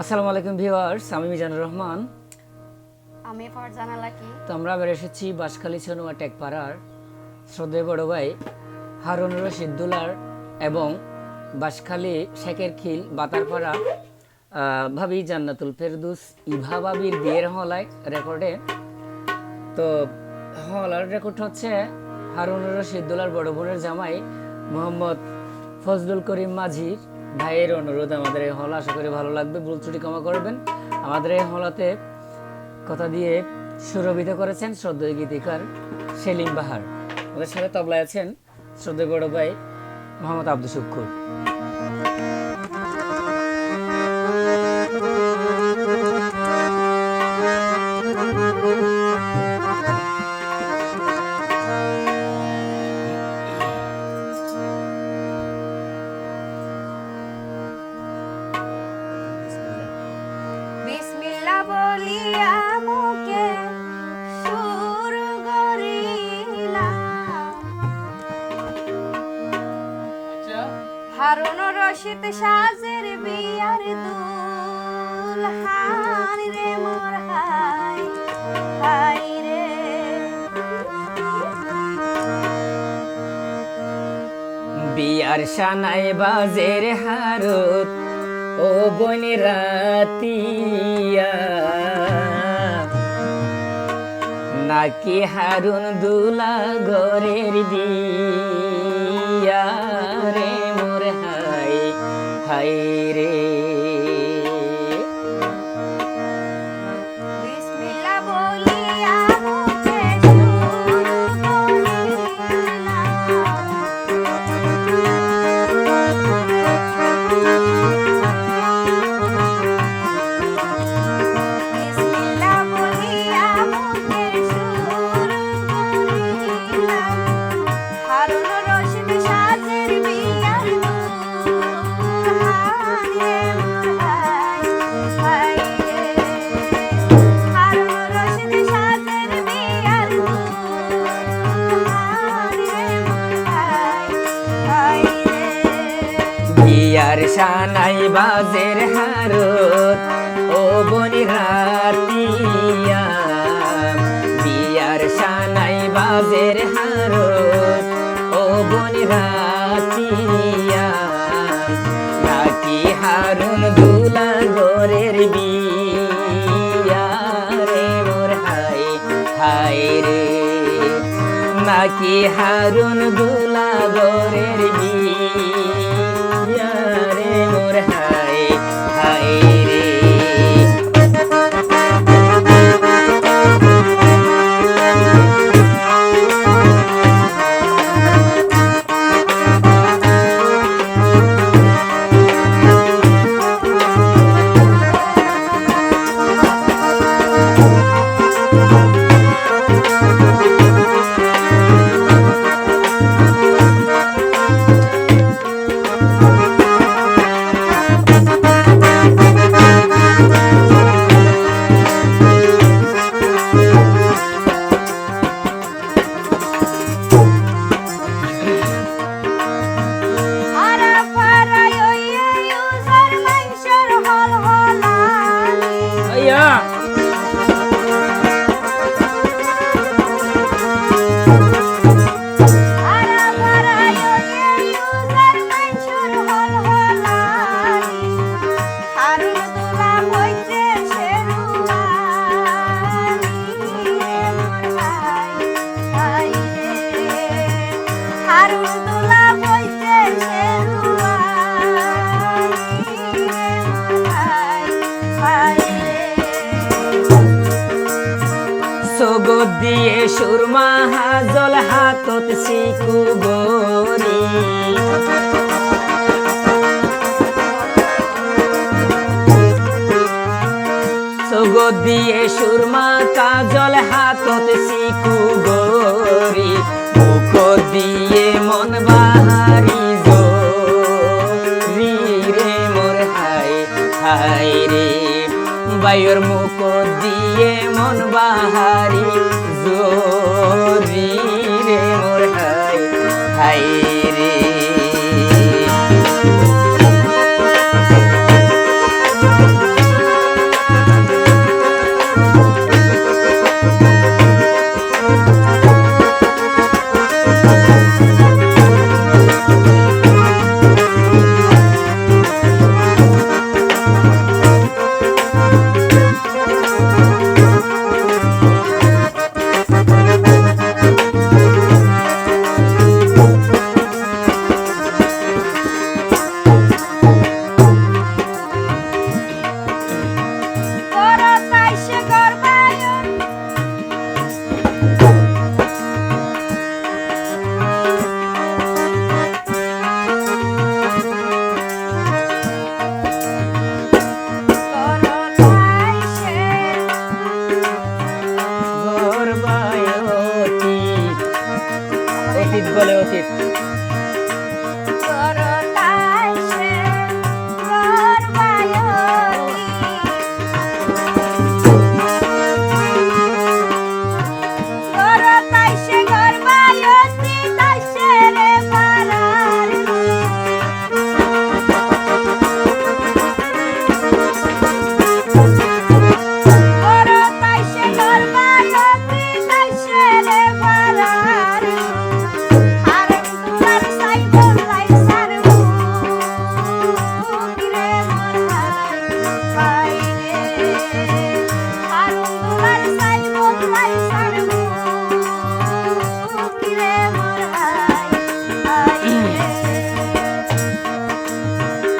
আসসালামু আলাইকুম ভিউয়ার্স আমি মিজানুর রহমান। আমি ফারজানা লাকি। তো আমরা আবার এসেছি বাঁশখালী ছনুয়া টেকপাড়ার শ্রদ্ধেয় বড় ভাই হারুন রশিদ দুলার এবং বাঁশখালী শেখের খিল বাতারপাড়া ভাবি জান্নাতুল ফেরদুস ইভা বাবির বিয়ের হলায় রেকর্ডে। তো হলার রেকর্ড হচ্ছে হারুন রশিদ দুলার বড় বোনের জামাই মোহাম্মদ ফজলুল করিম মাঝির। ভাইয়ের অনুরোধ আমাদের এই হল, আশা করি ভালো লাগবে। ভুল ত্রুটি ক্ষমা করবেন। আমাদের এই হলাতে কথা দিয়ে সুরভিত করেছেন শ্রদ্ধেয় গীতিকার সেলিম বাহার। ওদের সাথে তবলায় আছেন শ্রদ্ধেয় বড় ভাই মোহাম্মদ আব্দুল শুক্কুর। রশিদ সাজের বিয়ার দুলহান রে মোর হাই হাই রে। বিয়ার সানাই বাজের হারত, ও বন রাতিয়া। নাকি হারুন দুলা গরের বিয়া রে? সানাই বাজের হারত। ও বনি রাতিয়া বিয়ার সানাই বাজের হারত। ও বনি রাতিয়া নাকি হারুন দুলা গোরের বিয়া রে মোর হাই হাই রে। নাকি হারুন দুলা গোরের বিয়া হাই ใจ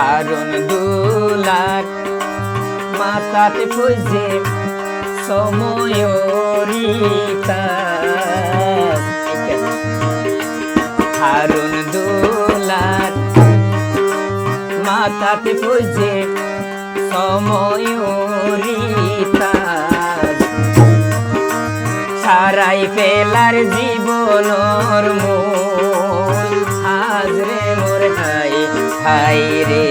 হারুন দুলার মাতাতে ফুজে সময়রিতা হারুন দুলার মাতাতে ফুজে সময়রিতা সারাই ফেলার জীবনর মূল হাজরে মোর হাই ছাই রে?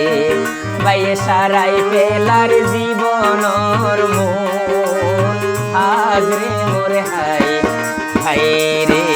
বাই সারাই পেলার জীবন মন। আজ রে মোর হাই হাই রে।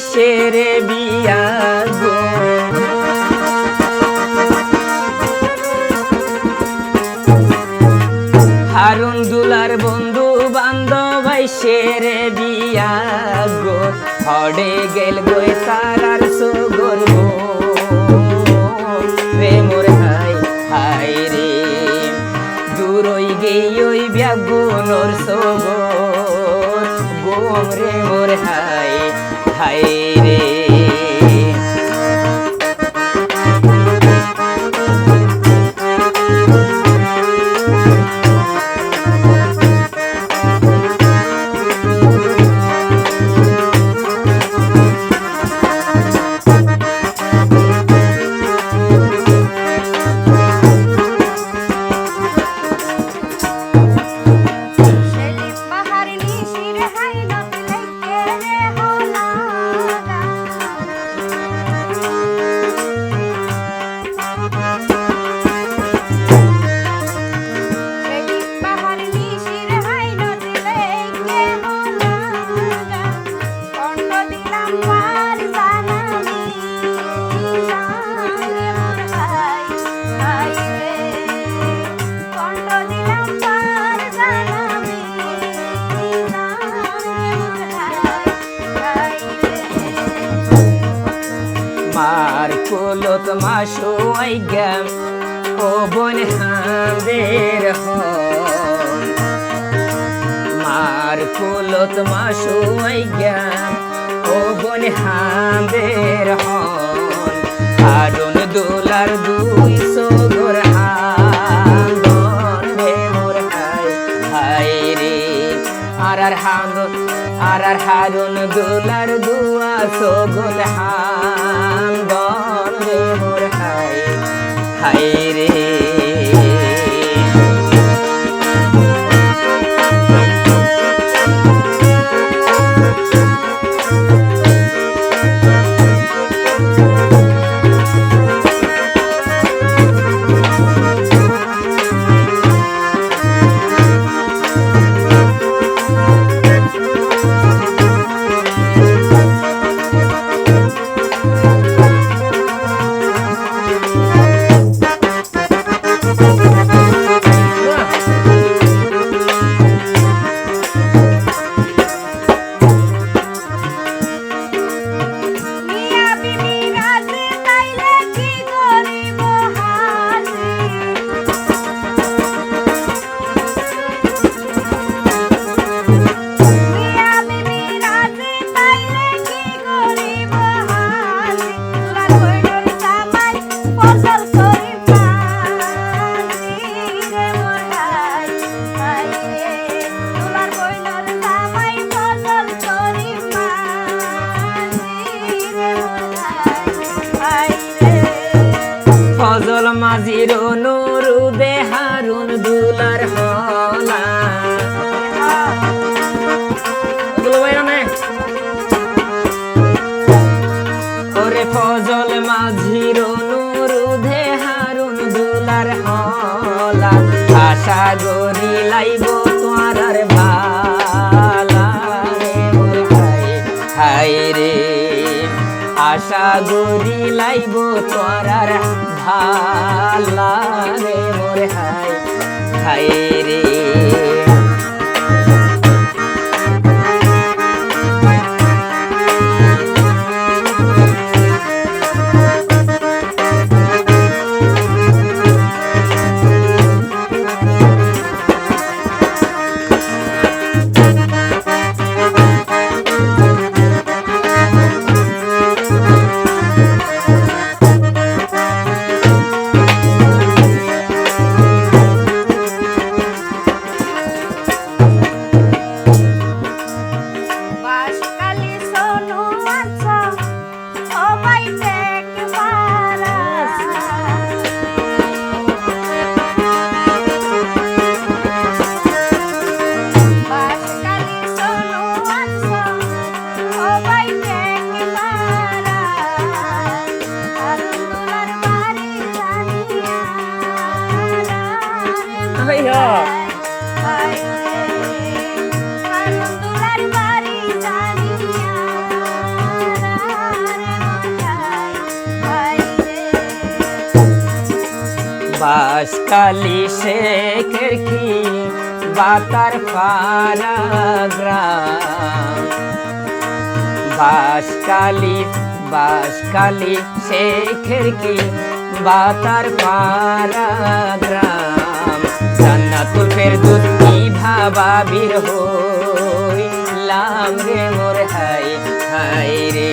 কিসের বিয়া গো। হারুন দুলার বন্ধু বান্ধব শের বিয়া গো। হড়ে গেল আরার হাগ আরার হারুন দুলার দুয়া সগুন হাম দন রে মোর হাই হাই নুরুদে হারুন দুলার হলা। আশা গরি লাইব তোমার হাই হাই রে, আশা গরি লাইব তোমার ভালা রে। মোর হাই হাই রে। বাসকালি বাসকালি শেখের কি? বাতার পারা গ্রাম জান্নাতুল ফেরদৌস কি ভাবা বীর হইলাম রে মোর হাই হাই রে।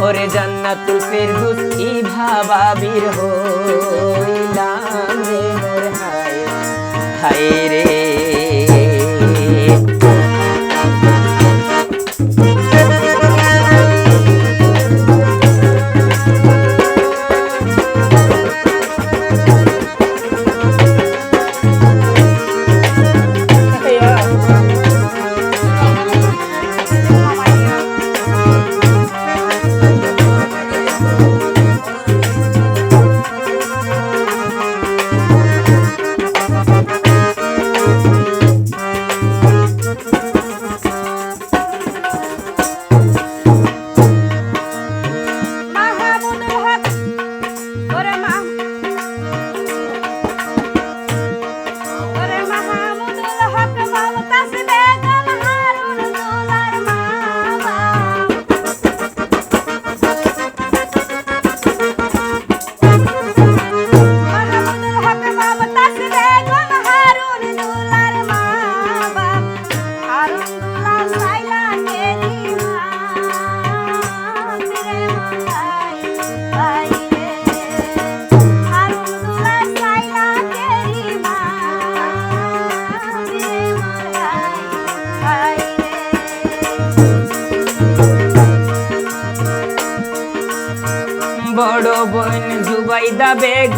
ওরে জান্নাতুল ফেরদৌস কি ভাবা বীর হইলাম রে মোর হাই হাই রে।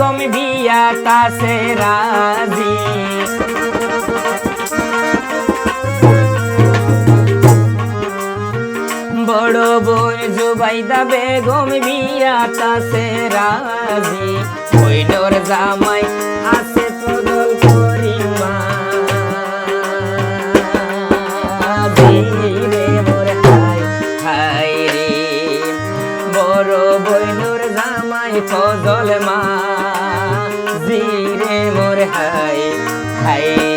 বেগম বিয়া তাসে রাজি। বড় বোন জুবাইদা বেগম বিয়া তাসে রাজি। বইনোর জামাই মোর হাই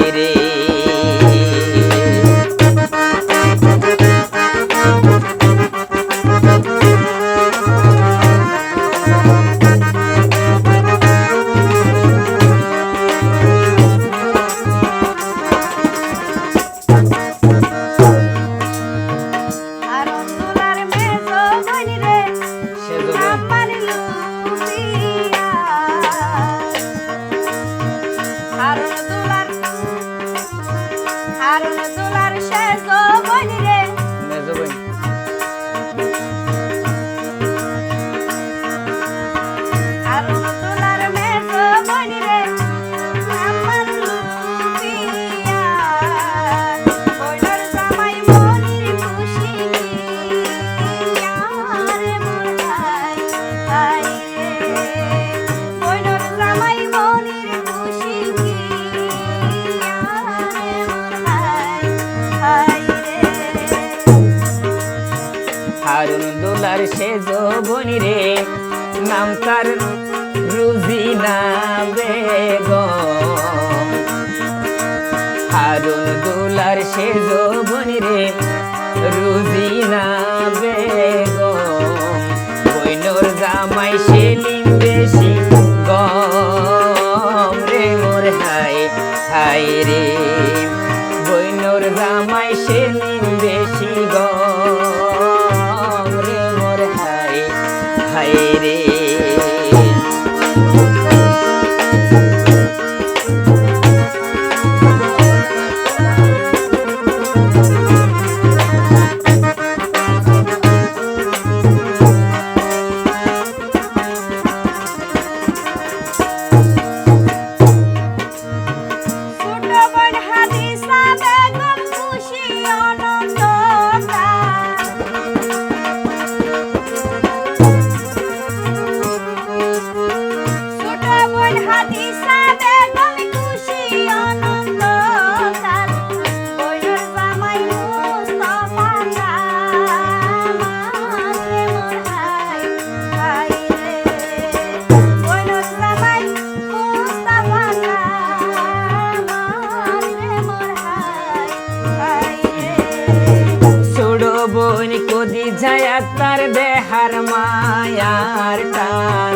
তার দেহার মায়ার টান।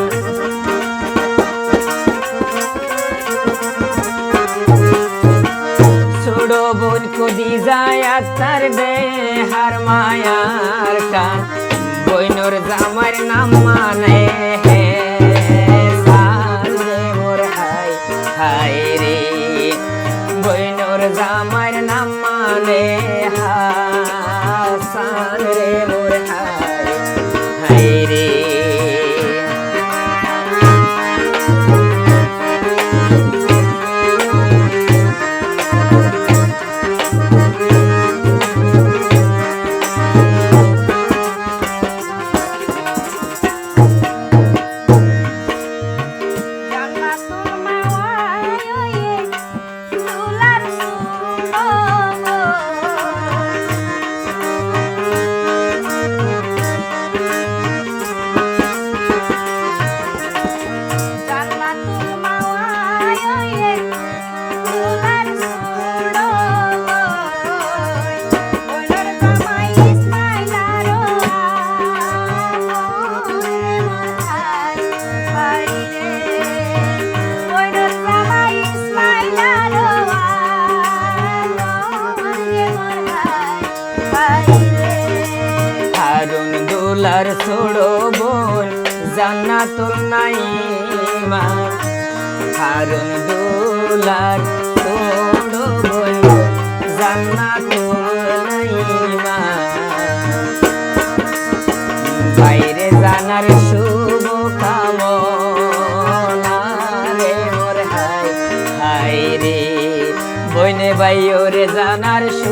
ছোড় বোন কদি যায় তার দেহার মায়ার হারুন দোলার ছোড়ো বোন, জান্নাতুল নাইমা। হারুন দোলার ছোড়ো বোন, জান্নাতুল নাইমা। বাইরে জানার শুভ কামনা রে মোর হাই হাই রে। বইনে বাইরে জানার শুভ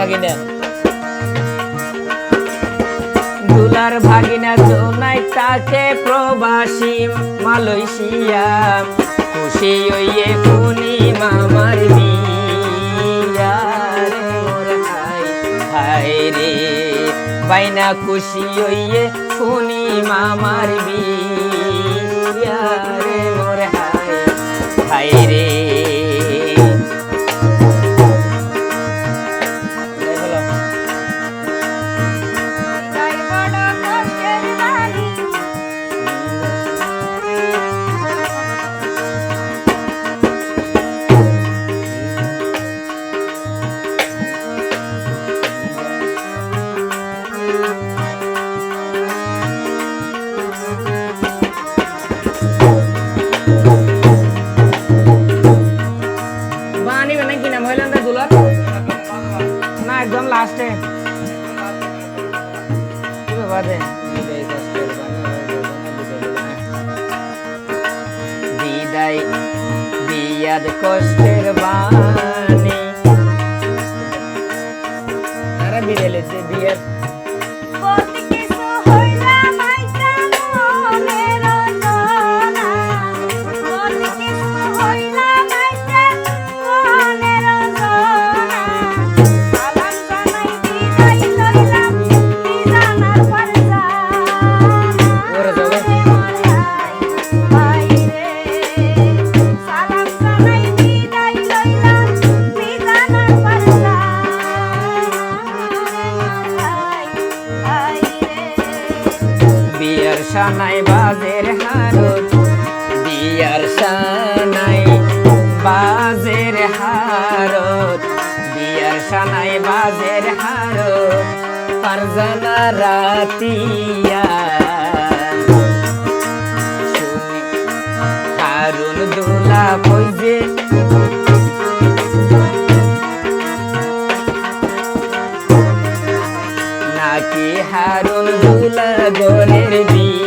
ভাগিনা। দুলার ভাগিনা জোনাই তাতে প্রবাসী মালয়েশিয়া। খুশি হইয়ে মামার বাইনা খুশি হইয়ে খুনি মামার বিয়া। রে মোর হায় হায় রে গোরের